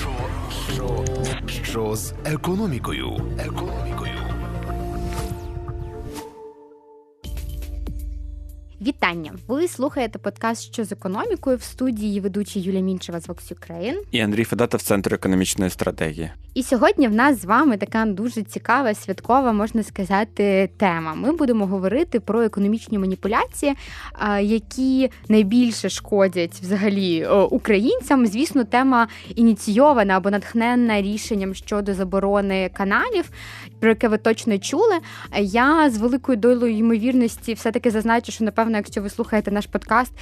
Що, що, що з економікою? Економікою. Вітання! Ви слухаєте подкаст що з економікою в студії ведучі Юлія Мінчева з Vox Ukraine. І Андрій Федотов, Центр економічної стратегії. І сьогодні в нас з вами така дуже цікава, святкова, можна сказати, тема. Ми будемо говорити про економічні маніпуляції, які найбільше шкодять взагалі українцям. Звісно, тема ініційована або натхненна рішенням щодо заборони каналів, про яке ви точно чули. Я з великою долею ймовірності все таки зазначу, що напевно, якщо ви слухаєте наш подкаст,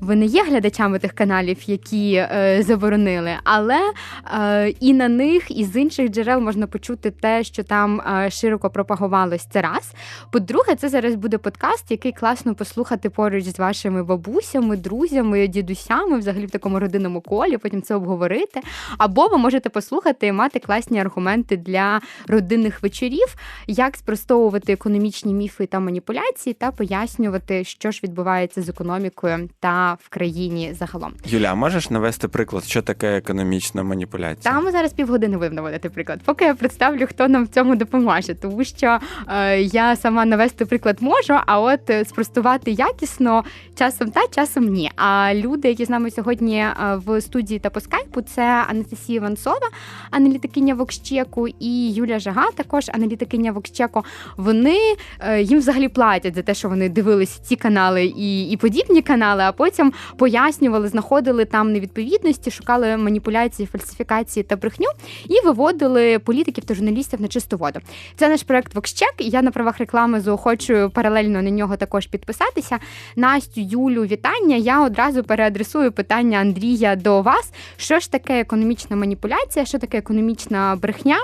ви не є глядачами тих каналів, які е, заборонили, але е, і на них, і з інших джерел можна почути те, що там е, широко пропагувалось. Це раз. По-друге, це зараз буде подкаст, який класно послухати поруч з вашими бабусями, друзями, дідусями, взагалі в такому родинному колі. Потім це обговорити. Або ви можете послухати і мати класні аргументи для родинних вечорів, як спростовувати економічні міфи та маніпуляції, та пояснювати, що ж відбувається з економікою та в країні загалом. Юля, а можеш навести приклад, що таке економічна маніпуляція? Там зараз півгодини будемо наводити приклад. Поки я представлю, хто нам в цьому допоможе, тому що е, я сама навести приклад можу, а от е, спростувати якісно часом та часом ні. А люди, які з нами сьогодні е, в студії та по скайпу, це Анастасія Іванцова, аналітикиня Вокщеку, і Юля Жага, також аналітикиня Вокщеку. Вони е, їм взагалі платять за те, що вони дивилися ці канали і, і подібні канали, а потім потім пояснювали, знаходили там невідповідності, шукали маніпуляції, фальсифікації та брехню і виводили політиків та журналістів на чисту воду. Це наш проект Вокщек. Я на правах реклами заохочую паралельно на нього також підписатися. Настю, Юлю, вітання. Я одразу переадресую питання Андрія до вас. Що ж таке економічна маніпуляція? Що таке економічна брехня?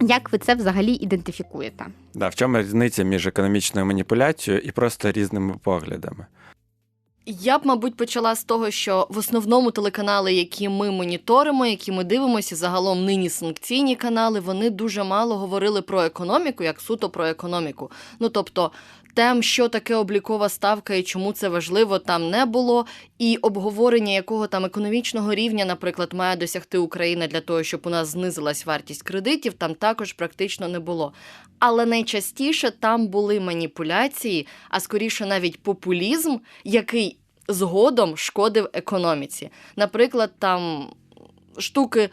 Як ви це взагалі ідентифікуєте? Да, в чому різниця між економічною маніпуляцією і просто різними поглядами? Я б, мабуть, почала з того, що в основному телеканали, які ми моніторимо, які ми дивимося, загалом нині санкційні канали, вони дуже мало говорили про економіку, як суто про економіку. Ну тобто, тем, що таке облікова ставка і чому це важливо, там не було. І обговорення якого там економічного рівня, наприклад, має досягти Україна для того, щоб у нас знизилась вартість кредитів, там також практично не було. Але найчастіше там були маніпуляції, а скоріше навіть популізм, який згодом шкодив економіці. Наприклад, там штуки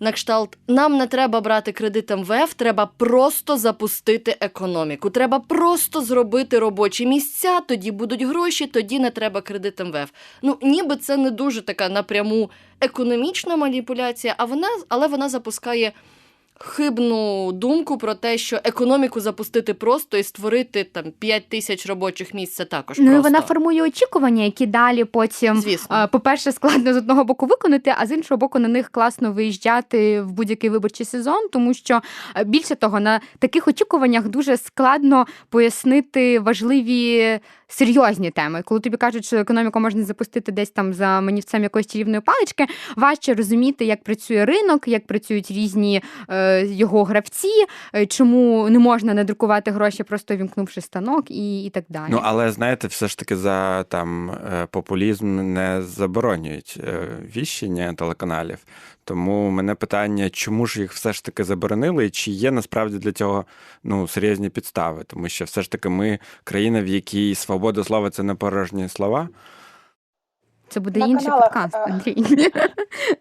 на кшталт нам не треба брати кредит МВФ, треба просто запустити економіку. Треба просто зробити робочі місця, тоді будуть гроші, тоді не треба кредит МВФ. Ну ніби це не дуже така напряму економічна маніпуляція, а вона, але вона запускає хибну думку про те, що економіку запустити просто і створити там 5 тисяч робочих місць це також ну, просто. вона формує очікування, які далі потім, Звісно. по-перше, складно з одного боку виконати, а з іншого боку, на них класно виїжджати в будь-який виборчий сезон, тому що більше того, на таких очікуваннях дуже складно пояснити важливі серйозні теми. Коли тобі кажуть, що економіку можна запустити десь там за манівцем якоїсь чарівної палички, важче розуміти, як працює ринок, як працюють різні е, його гравці, е, чому не можна надрукувати гроші, просто вімкнувши станок і, і так далі. Ну але знаєте, все ж таки за там е, популізм не заборонюють е, віщення телеканалів. Тому мене питання, чому ж їх все ж таки заборонили, і чи є насправді для цього ну серйозні підстави, тому що все ж таки ми країна, в якій свобода слова це не порожні слова. Це буде На інший каналах, подкаст, Андрій.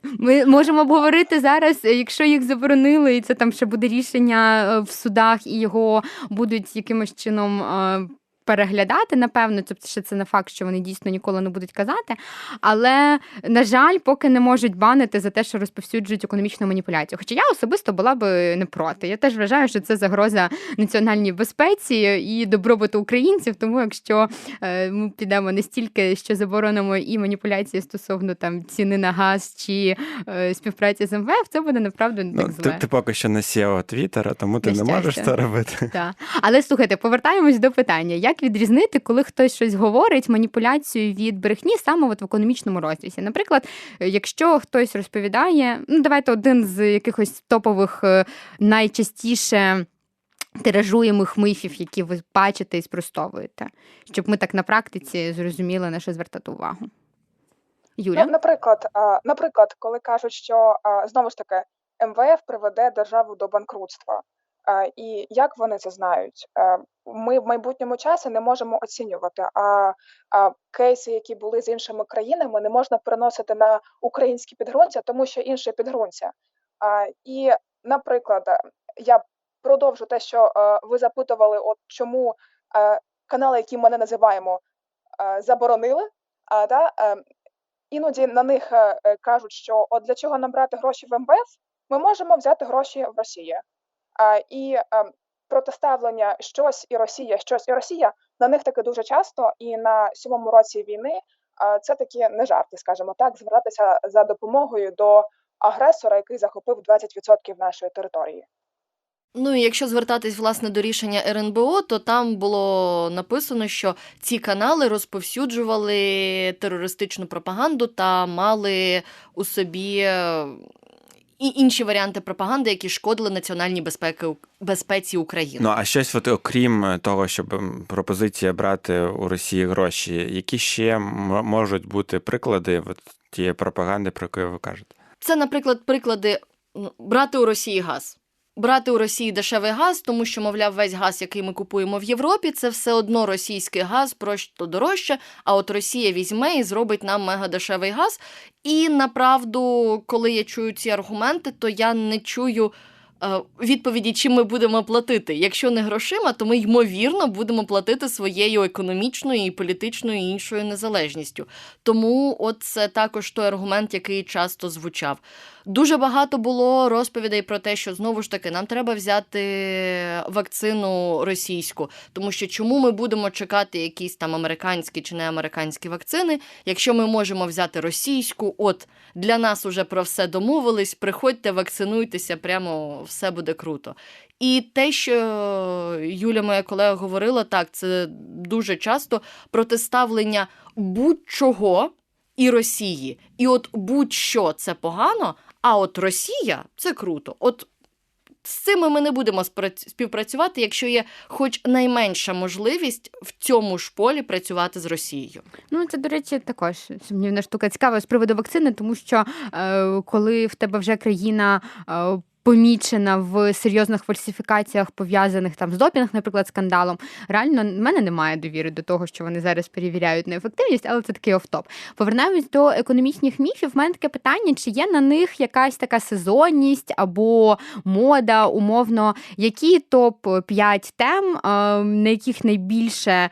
Ми можемо обговорити зараз, якщо їх заборонили, і це там ще буде рішення е, в судах, і його будуть якимось чином е, переглядати, напевно, тобто ще це не факт, що вони дійсно ніколи не будуть казати. Але, на жаль, поки не можуть банити за те, що розповсюджують економічну маніпуляцію. Хоча я особисто була би не проти. Я теж вважаю, що це загроза національній безпеці і добробуту українців. Тому якщо е, ми підемо не стільки, що заборонимо і маніпуляції стосовно там ціни на газ чи е, співпраці з МВФ, це буде направду не так ну, зле. Ти, ти поки що не SEO Твіттера, тому ти не, не можеш це робити. Так. Але слухайте, повертаємось до питання. Як відрізнити, коли хтось щось говорить, маніпуляцію від брехні саме от в економічному розрізі? Наприклад, якщо хтось розповідає, ну давайте один з якихось топових е, найчастіше. Тиражуємих мифів, які ви бачите і спростовуєте, щоб ми так на практиці зрозуміли на що звертати увагу. Юля? Ну, наприклад, наприклад, коли кажуть, що знову ж таки МВФ приведе державу до банкрутства. І як вони це знають? Е, Ми в майбутньому часі не можемо оцінювати. А, кейси, які були з іншими країнами, не можна переносити на українські підґрунтя, тому що інше підґрунтя. І, наприклад, е, я продовжу те, що е, ви запитували, от чому канали, які ми не називаємо, заборонили. А, да, іноді на них кажуть, що от для чого нам брати гроші в МВФ, ми можемо взяти гроші в Росії. І е, протиставлення щось і Росія, щось і Росія на них таки дуже часто, і на сьомому році війни це такі не жарти, скажімо так, звертатися за допомогою до агресора, який захопив 20% нашої території. Ну і якщо звертатись власне до рішення РНБО, то там було написано, що ці канали розповсюджували терористичну пропаганду та мали у собі і інші варіанти пропаганди, які шкодили національній безпеки безпеці України. Ну а щось, от, окрім того, щоб пропозиція брати у Росії гроші, які ще можуть бути приклади от, тієї пропаганди, про яку ви кажете? Це, наприклад, приклади ну, брати у Росії газ. Брати у Росії дешевий газ, тому що, мовляв, весь газ, який ми купуємо в Європі, це все одно російський газ, просто дорожче. А от Росія візьме і зробить нам мегадешевий газ. І направду, коли я чую ці аргументи, то я не чую е, відповіді, чим ми будемо платити. Якщо не грошима, то ми ймовірно будемо платити своєю економічною і політичною і іншою незалежністю. Тому от це також той аргумент, який часто звучав. Дуже багато було розповідей про те, що знову ж таки нам треба взяти вакцину російську, тому що чому ми будемо чекати якісь там американські чи не американські вакцини, якщо ми можемо взяти російську, от для нас уже про все домовились. Приходьте, вакцинуйтеся, прямо все буде круто. І те, що Юля, моя колега, говорила, так, це дуже часто протиставлення будь-чого і Росії. І от будь-що це погано, а от Росія це круто. От з цими ми не будемо співпрацювати, якщо є хоч найменша можливість в цьому ж полі працювати з Росією. Ну, це, до речі, також сумнівна штука. цікава з приводу вакцини, тому що е, коли в тебе вже країна. Е, Помічена в серйозних фальсифікаціях, пов'язаних там з допінг, наприклад, скандалом. Реально, в мене немає довіри до того, що вони зараз перевіряють на ефективність, але це такий офтоп. Повернемось до економічних міфів. В мене таке питання: чи є на них якась така сезонність або мода, умовно, які топ 5 тем, е, на яких найбільше.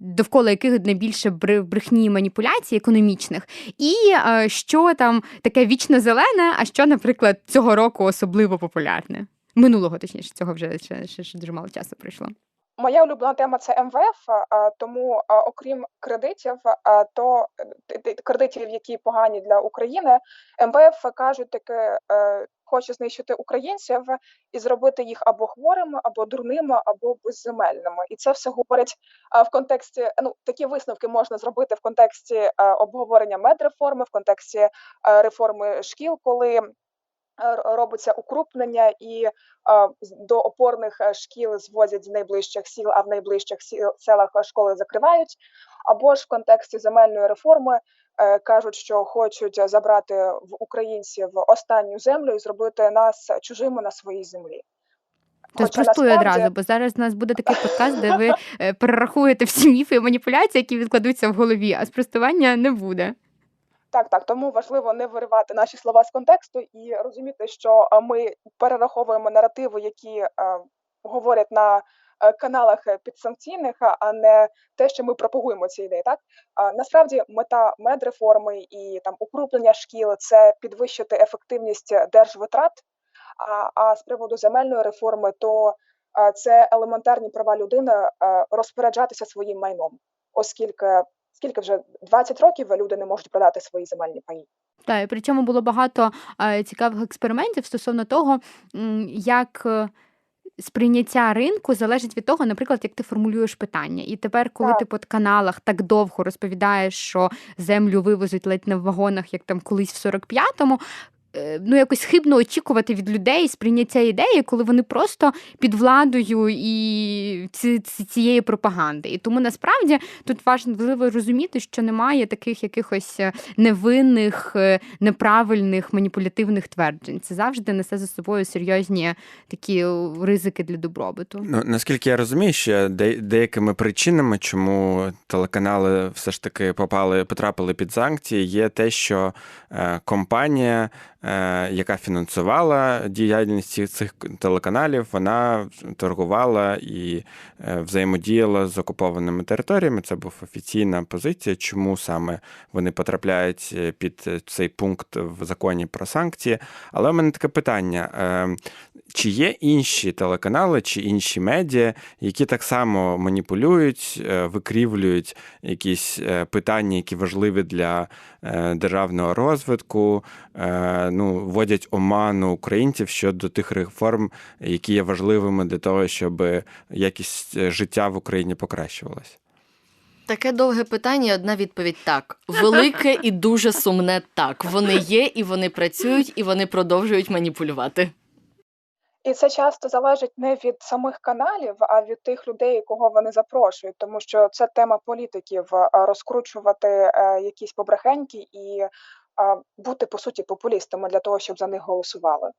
Е, Довкола яких найбільше бр- брехні маніпуляцій економічних, і е, що там таке вічно зелене, а що, наприклад, цього року особливо популярне. Минулого, точніше, цього вже ще, ще, ще дуже мало часу пройшло. Моя улюблена тема це МВФ, а, тому окрім кредитів, то е, кредитів, які погані для України, МВФ кажуть таке, е, хоче знищити українців і зробити їх або хворими, або дурними, або безземельними. І це все говорить в контексті. Ну такі висновки можна зробити в контексті обговорення медреформи, в контексті реформи шкіл, коли робиться укрупнення і е, до опорних е, шкіл звозять з найближчих сіл, а в найближчих сіл, селах е, школи закривають. Або ж в контексті земельної реформи е, кажуть, що хочуть забрати в українців останню землю і зробити нас чужими на своїй землі. То спростую насправді- одразу, бо зараз у нас буде такий подкаст, де ви е, перерахуєте всі міфи і маніпуляції, які відкладуться в голові, а спростування не буде. Так, так, тому важливо не виривати наші слова з контексту і розуміти, що ми перераховуємо наративи, які говорять на е, каналах е, підсанкційних, а- не те, що ми пропагуємо ці ідеї. Так насправді мета медреформи і там укрупнення шкіл це підвищити ефективність держвитрат. А, а з приводу земельної реформи, то це елементарні права людини розпоряджатися своїм майном, оскільки скільки вже 20 років люди не можуть продати свої земельні паї. Та і причому було багато е, цікавих експериментів стосовно того, як. е, Сприйняття ринку залежить від того, наприклад, як ти формулюєш питання. І тепер, коли Так. ти по каналах так довго розповідаєш, що землю вивозуть ледь не в вагонах, як там колись в 45-му, е, ну якось хибно очікувати від людей сприйняття ідеї, коли вони просто під владою і ці, ці, цієї пропаганди. І тому насправді тут важливо розуміти, що немає таких якихось е, невинних, е, неправильних маніпулятивних тверджень. Це завжди несе за собою серйозні такі ризики для добробуту. Ну наскільки я розумію, що деякими причинами, чому телеканали все ж таки попали, потрапили під санкції, є те, що е, компанія, е, яка фінансувала діяльність цих телеканалів, вона торгувала і е, взаємодіяла з окупованими територіями. Це був офіційна позиція, чому саме вони потрапляють е, під цей пункт в законі про санкції. Але у мене таке питання: е, чи є інші телеканали чи інші медіа, які так само маніпулюють, е, викрівлюють якісь питання, які важливі для державного розвитку, ну, вводять оману українців щодо тих реформ, які є важливими для того, щоб якість життя в Україні покращувалась? Таке довге питання, одна відповідь так. Велике і дуже сумне так. Вони є, і вони працюють, і вони продовжують маніпулювати. І це часто залежить не від самих каналів, а від тих людей, кого вони запрошують, тому що це тема політиків розкручувати е, якісь побрехеньки і бути по суті популістами для того, щоб за них голосували.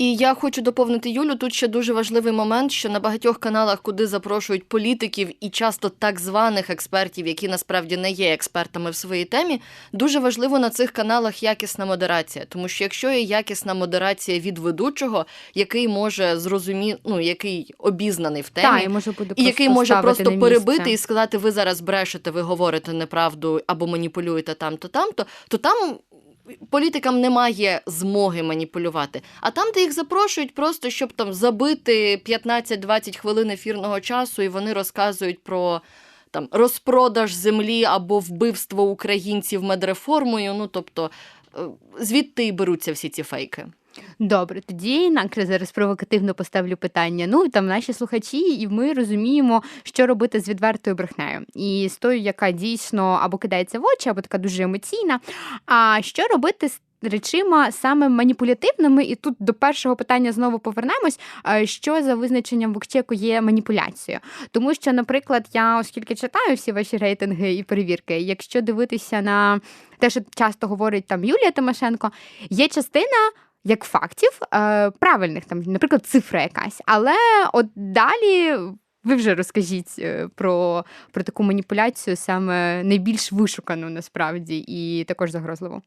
І я хочу доповнити Юлю. Тут ще дуже важливий момент, що на багатьох каналах, куди запрошують політиків і часто так званих експертів, які насправді не є експертами в своїй темі, дуже важливо на цих каналах якісна модерація. Тому що якщо є якісна модерація від ведучого, який може зрозуміти, ну який обізнаний в темі, Та, і, може буде і який може просто перебити і сказати, ви зараз брешете, ви говорите неправду або маніпулюєте там-то, там-то, то там політикам немає змоги маніпулювати. А там, де їх запрошують, просто щоб там забити 15-20 хвилин ефірного часу, і вони розказують про там розпродаж землі або вбивство українців медреформою. Ну тобто е, звідти і беруться всі ці фейки. Добре, тоді інакше зараз провокативно поставлю питання. Ну там наші слухачі, і ми розуміємо, що робити з відвертою брехнею, і з тою, яка дійсно або кидається в очі, або така дуже емоційна. А що робити з речима саме маніпулятивними? І тут до першого питання знову повернемось. Що за визначенням Вукчеку є маніпуляцією? Тому що, наприклад, я оскільки читаю всі ваші рейтинги і перевірки, якщо дивитися на те, що часто говорить там Юлія Тимошенко, є частина як фактів, е, правильних, там, наприклад, цифра якась. Але от далі. Ви вже розкажіть е, про про таку маніпуляцію, саме найбільш вишукану насправді і також загрозливу.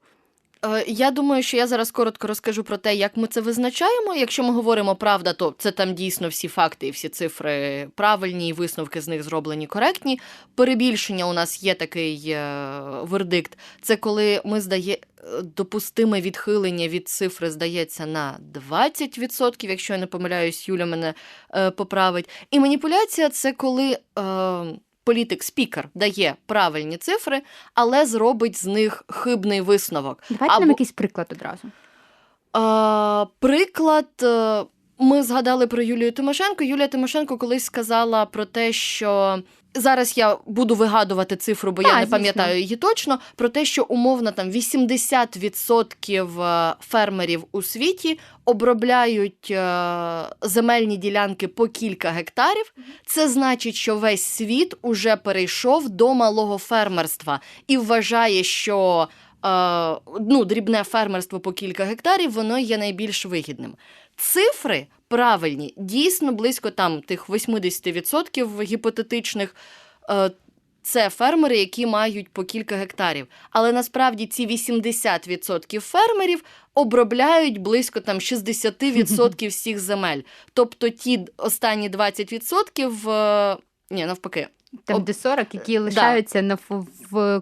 Е, я думаю, що я зараз коротко розкажу про те, як ми це визначаємо. Якщо ми говоримо правда, то це там дійсно всі факти і всі цифри правильні, і висновки з них зроблені коректні. Перебільшення у нас є такий е, вердикт. Це коли ми здає допустиме відхилення від цифри здається на 20%, якщо я не помиляюсь, Юля мене е, поправить. І маніпуляція це коли. Е, Політик-спікер дає правильні цифри, але зробить з них хибний висновок. Давайте Або... нам якийсь приклад одразу. А, Приклад. Е, ми згадали про Юлію Тимошенко. Юлія Тимошенко колись сказала про те, що Зараз я буду вигадувати цифру, бо так, я не пам'ятаю її точно. Про те, що умовно там 80% е, фермерів у світі обробляють е, земельні ділянки по кілька гектарів. Це значить, що весь світ уже перейшов до малого фермерства і вважає, що е, ну, дрібне фермерство по кілька гектарів воно є найбільш вигідним. Цифри правильні, дійсно близько там тих 80% гіпотетичних. Е, це фермери, які мають по кілька гектарів. Але насправді ці 80% фермерів обробляють близько там 60% всіх земель. Тобто ті останні 20% е, ні, навпаки, там де 40, які лишаються да. на в, в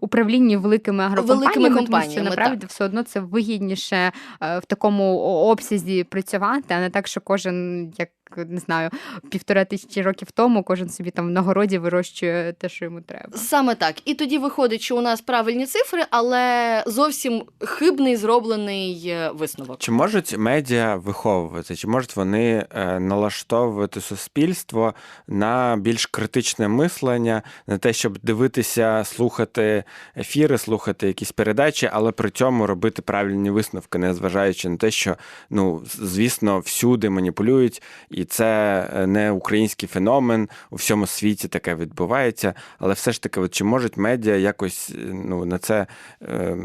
управлінні великими агрокомпаніями, великими тому що направді так. все одно це вигідніше е, в такому обсязі працювати, а не так, що кожен як не знаю, півтора тисячі років тому кожен собі там на городі вирощує те, що йому треба. Саме так. І тоді виходить, що у нас правильні цифри, але зовсім хибний зроблений е, висновок. Чи можуть медіа виховувати, чи можуть вони е, налаштовувати суспільство на більш критичне мислення, на те, щоб дивитися, слухати ефіри, слухати якісь передачі, але при цьому робити правильні висновки, незважаючи на те, що ну звісно всюди маніпулюють, і це е, не український феномен у всьому світі таке відбувається. Але все ж таки, от чи можуть медіа якось е, ну на це е,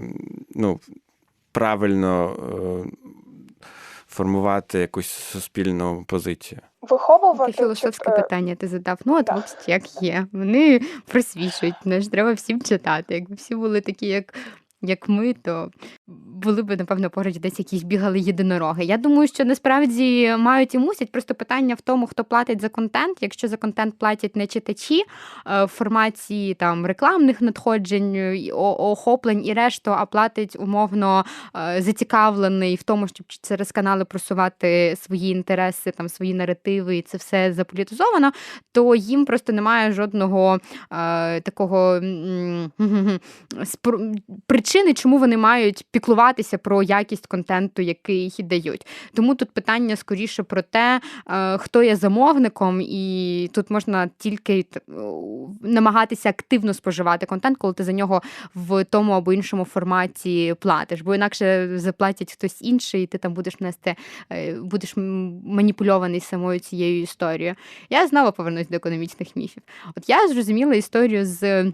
ну правильно е, формувати якусь суспільну позицію? Виховувати філософське чи, е, питання ти задав. Ну, от да. як є. Вони просвічують. Ну, ж треба всім читати. Якби всі були такі, як, як ми, то були б, напевно, поруч десь якісь бігали єдинороги. Я думаю, що насправді мають і мусять. Просто питання в тому, хто платить за контент. Якщо за контент платять не читачі е, в форматі там рекламних надходжень, охоплень і решту, а платить умовно е, зацікавлений в тому, щоб через канали просувати свої інтереси, там свої наративи, і це все заполітизовано, то їм просто немає жодного е, такого спр- причини, чому вони мають піклуватися про якість контенту, який дають. Тому тут питання скоріше про те, е, хто є замовником, і тут можна тільки намагатися активно споживати контент, коли ти за нього в тому або іншому форматі платиш, бо інакше заплатять хтось інший, і ти там будеш нести, е, будеш маніпульований самою цією історією. Я знову повернусь до економічних міфів. От я зрозуміла історію з.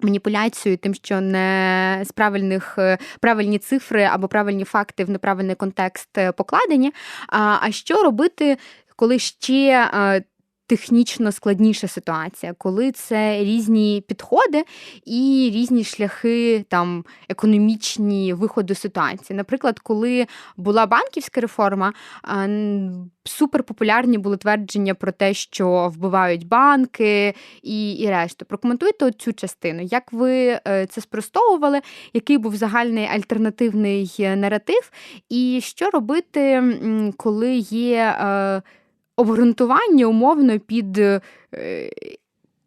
Маніпуляцією, тим, що не з правильних е, правильні цифри або правильні факти в неправильний контекст е, покладені. А, а що робити, коли ще е, технічно складніша ситуація, коли це різні підходи і різні шляхи там економічні виходу ситуації. Наприклад, коли була банківська реформа, суперпопулярні були твердження про те, що вбивають банки і, і решту. Прокоментуйте цю частину. Як ви е, це спростовували? Який був загальний альтернативний е, наратив? І що робити, коли є е, обґрунтування умовно під. е,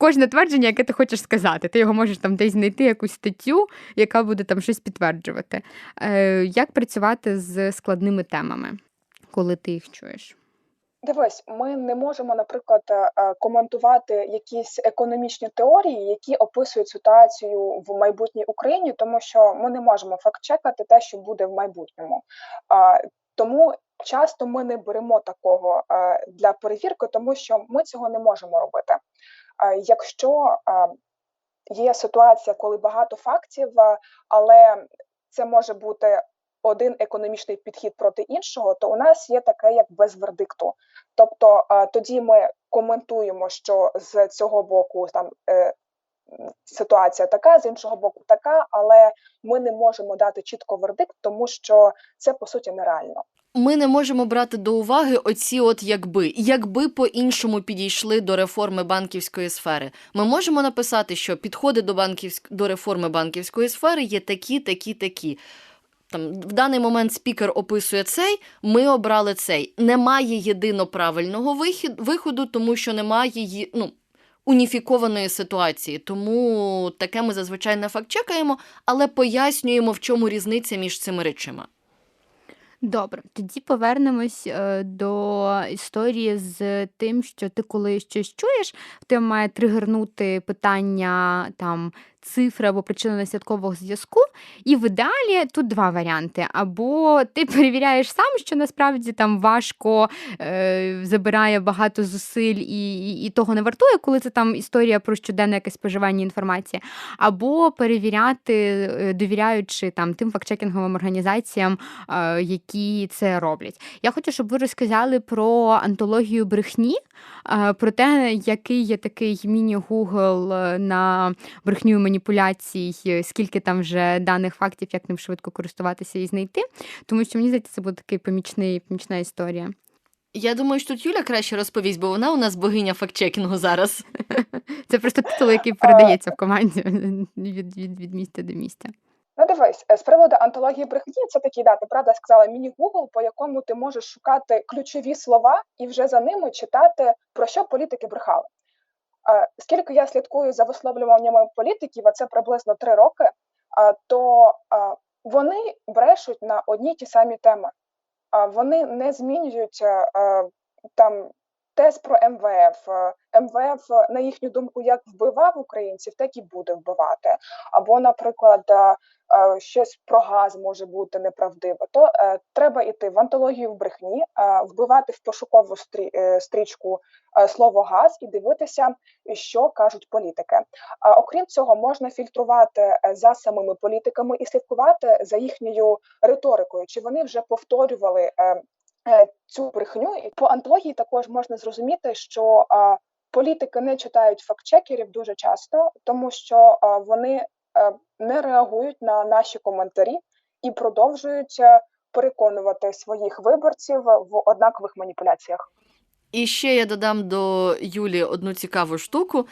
Кожне твердження, яке ти хочеш сказати, ти його можеш там десь знайти якусь статтю, яка буде там щось підтверджувати. Е, як працювати з складними темами, коли ти їх чуєш? Дивись, ми не можемо, наприклад, е, коментувати якісь економічні теорії, які описують ситуацію в майбутній Україні, тому що ми не можемо факт-чекати те, що буде в майбутньому. Тому часто ми не беремо такого е, для перевірки, тому що ми цього не можемо робити. А Якщо е, є ситуація, коли багато фактів, е, але це може бути один економічний підхід проти іншого, то у нас є таке як без вердикту. Тобто е, тоді ми коментуємо, що з цього боку там е, ситуація така, з іншого боку така, але ми не можемо дати чітко вердикт, тому що це по суті нереально. Ми не можемо брати до уваги оці от якби, якби по-іншому підійшли до реформи банківської сфери. Ми можемо написати, що підходи до банківськ... до реформи банківської сфери є такі, такі, такі. Там в даний момент спікер описує цей, ми обрали цей. Немає єдино правильного вихід, виходу, тому що немає ї- ну, уніфікованої ситуації. Тому таке ми зазвичай не факт-чекаємо, але пояснюємо, в чому різниця між цими речами. Добре, тоді повернемось е, до історії з тим, що ти коли щось чуєш, тебе має тригернути питання там цифри або причинно-наслідкового зв'язку. І в ідеалі тут два варіанти: або ти перевіряєш сам, що насправді там важко е, забирає багато зусиль і, і, і того не вартує, коли це там історія про щоденне якесь споживання інформації, або перевіряти, е, довіряючи там тим фактчекінговим організаціям, е, які це роблять. Я хочу, щоб ви розказали про антологію брехні, е, про те, який є такий міні-гугл е, на брехню і маніпуляцій, е, скільки там вже даних фактів, як ним швидко користуватися і знайти. Тому що мені здається, це буде такий помічний, помічна історія. Я думаю, що тут Юля краще розповість, бо вона у нас богиня фактчекінгу зараз. Це просто титул, який передається в команді від, від, від місця до місця. Ну, дивись, з приводу антології брехні, це такі да, ти правда сказала міні-гугл, по якому ти можеш шукати ключові слова і вже за ними читати, про що політики брехали. Скільки я слідкую за висловлюваннями політиків, а це приблизно три роки, то вони брешуть на одні ті самі теми. Вони не змінюють там тез про МВФ. МВФ, на їхню думку, як вбивав українців, так і буде вбивати. Або, наприклад, Е, щось про газ може бути неправдиво, то е, треба йти в антологію в брехні, е, вбивати в пошукову стрі, е, стрічку е, слово газ і дивитися, що кажуть політики. А окрім цього, можна фільтрувати е, за самими політиками і слідкувати за їхньою риторикою, чи вони вже повторювали цю брехню. І по антології також можна зрозуміти, що політики не читають фактчекерів дуже часто, тому що вони Е, не реагують на наші коментарі і продовжують е, переконувати своїх виборців в однакових маніпуляціях. І ще я додам до Юлі одну цікаву штуку.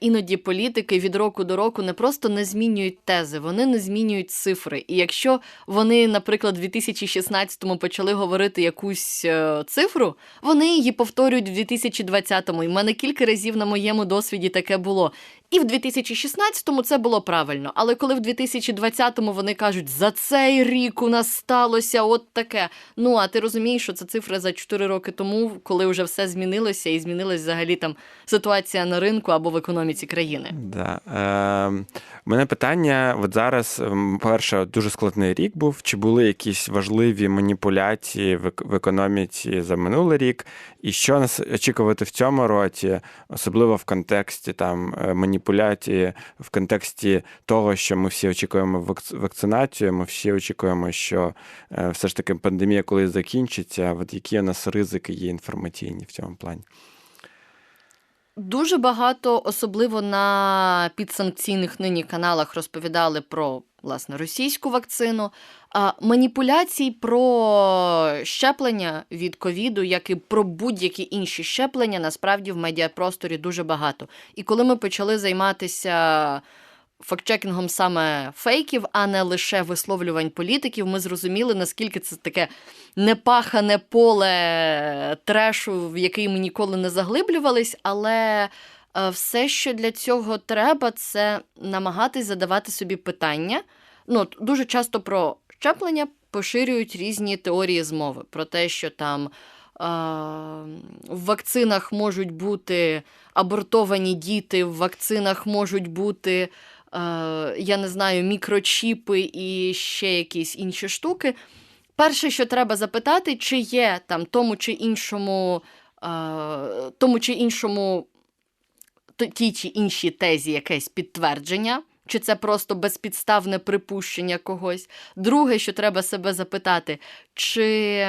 Іноді політики від року до року не просто не змінюють тези, вони не змінюють цифри. І якщо вони, наприклад, в 2016-му почали говорити якусь е, цифру, вони її повторюють в 2020-му. І в мене кілька разів на моєму досвіді таке було. І в 2016-му це було правильно. Але коли в 2020-му вони кажуть, за цей рік у нас сталося от таке. Ну а ти розумієш, що це цифра за 4 роки тому, коли вже все змінилося, і змінилась взагалі там ситуація на ринку або в економіці країни. Да. Е, У мене питання: от зараз, перше, дуже складний рік був. Чи були якісь важливі маніпуляції в, економіці за минулий рік? І що нас очікувати в цьому році, особливо в контексті там маніпуляції? Маніпуляції в контексті того, що ми всі очікуємо вакцинацію, ми всі очікуємо, що е, все ж таки пандемія колись закінчиться. От які у нас ризики є інформаційні в цьому плані? Дуже багато, особливо на підсанкційних нині каналах, розповідали про власне російську вакцину. Маніпуляцій про щеплення від ковіду, як і про будь-які інші щеплення, насправді в медіапросторі дуже багато. І коли ми почали займатися фактчекінгом саме фейків, а не лише висловлювань політиків, ми зрозуміли, наскільки це таке непахане поле трешу, в який ми ніколи не заглиблювались, але. Е, все, що для цього треба, це намагатись задавати собі питання. Ну, Дуже часто про щеплення поширюють різні теорії змови про те, що там в вакцинах можуть бути абортовані діти, в вакцинах можуть бути, я не знаю, мікрочіпи і ще якісь інші штуки. Перше, що треба запитати, чи є там тому чи іншому, тому чи іншому тій чи іншій тезі якесь підтвердження чи це просто безпідставне припущення когось. Друге, що треба себе запитати, чи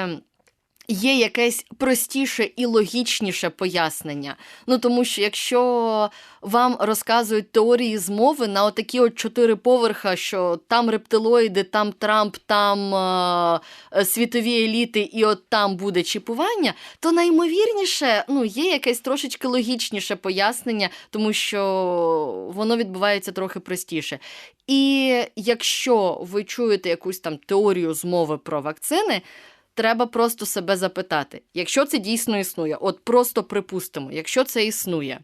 є якесь простіше і логічніше пояснення. Ну тому що якщо вам розказують теорії змови на отакі от чотири поверха, що там рептилоїди, там Трамп, там е, світові еліти, і от там буде чіпування, то наймовірніше ну, є якесь трошечки логічніше пояснення, тому що воно відбувається трохи простіше. І якщо ви чуєте якусь там теорію змови про вакцини, треба просто себе запитати, якщо це дійсно існує, от просто припустимо, якщо це існує.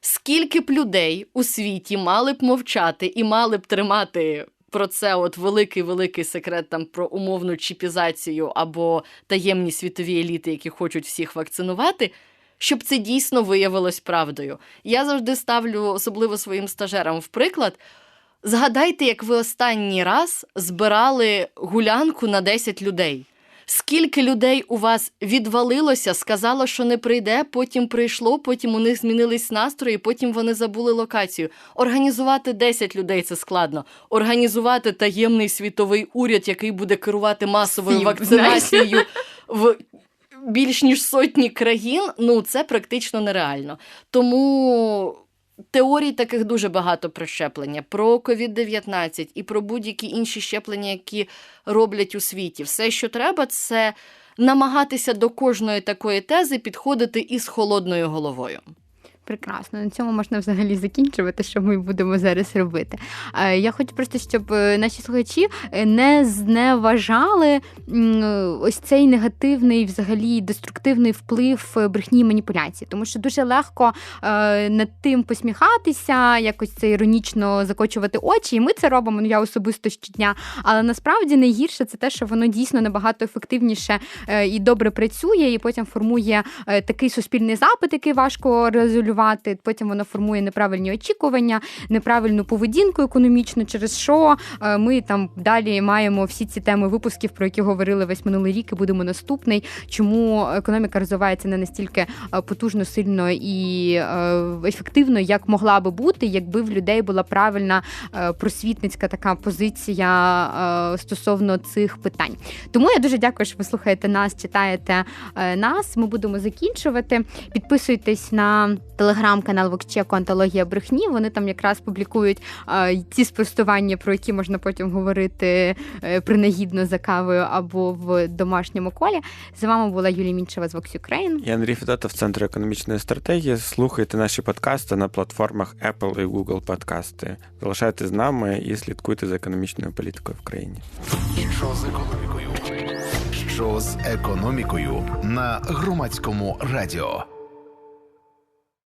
Скільки б людей у світі мали б мовчати і мали б тримати про це от великий-великий секрет там про умовну чіпізацію або таємні світові еліти, які хочуть всіх вакцинувати, щоб це дійсно виявилось правдою. Я завжди ставлю, особливо своїм стажерам, в приклад. Згадайте, як ви останній раз збирали гулянку на 10 людей. Скільки людей у вас відвалилося, сказало, що не прийде, потім прийшло, потім у них змінились настрої, потім вони забули локацію. Організувати 10 людей це складно. Організувати таємний світовий уряд, який буде керувати масовою Сім, вакцинацією в більш ніж сотні країн. Ну це практично нереально. Тому. Теорій таких дуже багато про щеплення, про COVID-19 і про будь-які інші щеплення, які роблять у світі. Все, що треба, це намагатися до кожної такої тези підходити із холодною головою. Прекрасно. На цьому можна взагалі закінчувати, що ми будемо зараз робити. Е, Я хочу просто, щоб е, наші слухачі е, не зневажали ось цей негативний, взагалі деструктивний вплив брехні і маніпуляції, тому що дуже легко над тим посміхатися, якось це іронічно закочувати очі. І ми це робимо. Ну я особисто щодня. Але насправді найгірше це те, що воно дійсно набагато ефективніше і добре працює, і потім формує такий суспільний запит, який важко резолювати. Потім воно формує неправильні очікування, неправильну поведінку економічну, через що е, ми там далі маємо всі ці теми випусків, про які говорили весь минулий рік, і будемо наступний. Чому економіка розвивається не настільки е, потужно, сильно і е, ефективно, як могла би бути, якби в людей була правильна просвітницька така позиція стосовно цих питань. Тому я дуже дякую, що ви слухаєте нас, читаєте нас. Ми будемо закінчувати. Підписуйтесь на телеграм-канал Вокчеко Антологія брехні. Вони там якраз публікують е, ті спростування, про які можна потім говорити е, принагідно за кавою або в домашньому колі. З вами була Юлія Мінчева з Vox Ukraine. Я Андрій Федотов, Центр економічної стратегії. Слухайте наші подкасти на платформах Apple і Google Подкасти. Залишайтесь з нами і слідкуйте за економічною політикою в країні. Що з економікою? Що з економікою на громадському радіо?